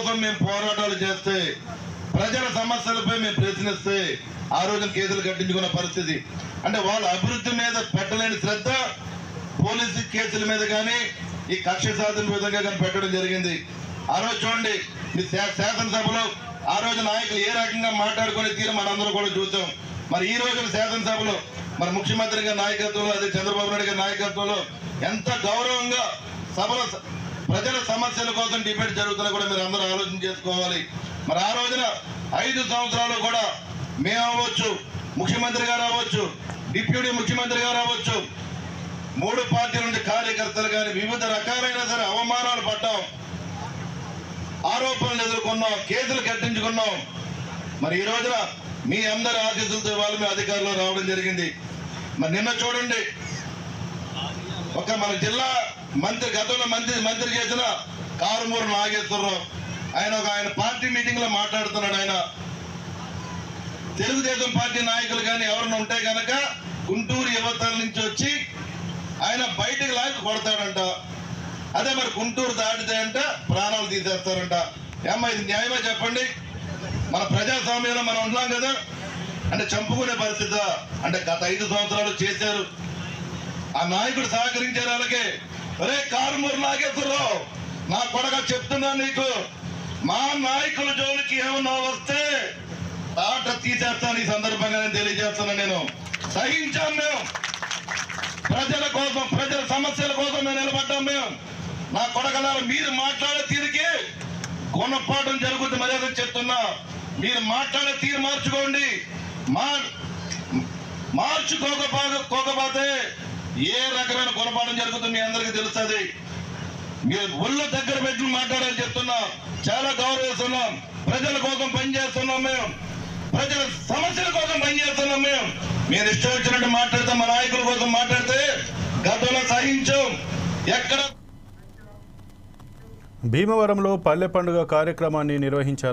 కోసం మేము పోరాటాలు చేస్తే ప్రజల సమస్యలపై మేము ప్రశ్నిస్తే ఆ రోజున కేసులు కట్టించుకున్న పరిస్థితి. అంటే వాళ్ళ అభివృద్ధి మీద పెట్టలేని శ్రద్ధ పోలీసు కేసుల మీద కానీ ఈ కక్ష సాధన విధంగా కానీ పెట్టడం జరిగింది. ఆ రోజు చూడండి మీ శాసనసభలో ఆ రోజు నాయకులు ఏ రకంగా మాట్లాడుకునే తీరు మనందరం కూడా చూసాం. మరి ఈ రోజున శాసనసభలో మరి ముఖ్యమంత్రి గారి నాయకత్వంలో అదే చంద్రబాబు నాయుడు గారి నాయకత్వంలో ఎంత గౌరవంగా సభలో ప్రజల సమస్యల కోసం డిబేట్ జరుగుతున్నా కూడా మీరు అందరూ ఆలోచన చేసుకోవాలి. మరి ఆ రోజున ఐదు సంవత్సరాలు కూడా మేము అవ్వచ్చు ముఖ్యమంత్రి గారు అవ్వచ్చు డిప్యూటీ ముఖ్యమంత్రి గారు అవ్వచ్చు మూడు పార్టీల నుండి కార్యకర్తలు కానీ వివిధ రకాలైన సరే అవమానాలు పడ్డాం. ఆరోపణలు ఎదుర్కొన్నాం కేసులు కట్టించుకున్నాం. మరి ఈ రోజున మీ అందరి ఆశీస్సులతో ఇవాళ మీ అధికారంలో రావడం జరిగింది. మరి నిన్న చూడండి ఒక మన జిల్లా మంత్రి గతంలో మంత్రి మంత్రి చేసిన కారుమూరు నాగేశ్వరరావు. ఆయన ఒక ఆయన పార్టీ మీటింగ్లో మాట్లాడుతున్నాడు ఆయన. తెలుగుదేశం పార్టీ నాయకులు కానీ ఎవరైనా ఉంటే కనుక గుంటూరు యువతల నుంచి వచ్చి ఆయన బయటకు లాగి కొడతాడంట. అదే మరి గుంటూరు దాటితే అంట ప్రాణాలు తీసేస్తారంట. ఏమ్మా ఇది న్యాయమే చెప్పండి? మన ప్రజాస్వామ్యంలో మనం ఉన్నాం కదా. అంటే చంపుకునే పరిస్థితి. అంటే గత ఐదు సంవత్సరాలు చేశారు. ఆ నాయకుడు సహకరించారు అలాగే అరే కారుమూరు నాగేశ్వరరావు నా కొడక చెప్తున్నా నీకు. మా నాయకుల జోలికి ఏమన్నా వస్తే ఆట తీసేస్తాను ఈ సందర్భంగా నేను తెలియజేస్తున్నా నేను. సహించాం మేము. ప్రజల కోసం ప్రజల సమస్యల కోసం మేము నిలబడ్డాం మేము. నా కొడకలారా మీరు మాట్లాడే తీరుకి గుణపాఠం జరుగుతుంది మర్యాద చెప్తున్నా. మీరు మాట్లాడే తీరు మార్చుకోండి. మా మార్చుకోకపోతే ఏ రకమైన గుణపాఠం జరుగుతుంది మీ అందరికీ తెలుస్తుంది. మీరు ఒళ్ళు దగ్గర పెట్టి మాట్లాడాలని చెప్తున్నాం. చాలా గౌరవిస్తున్నాం. ప్రజల కోసం పనిచేస్తున్నాం మేము. ప్రజల సమస్యల కోసం పనిచేస్తున్నాం మేము. మీరు ఇష్టం వచ్చినట్టు మాట్లాడితే మా నాయకుల కోసం మాట్లాడితే గతంలో సహించాం. ఎక్కడ భీమవరంలో పల్లె పండుగ కార్యక్రమాన్ని నిర్వహించారు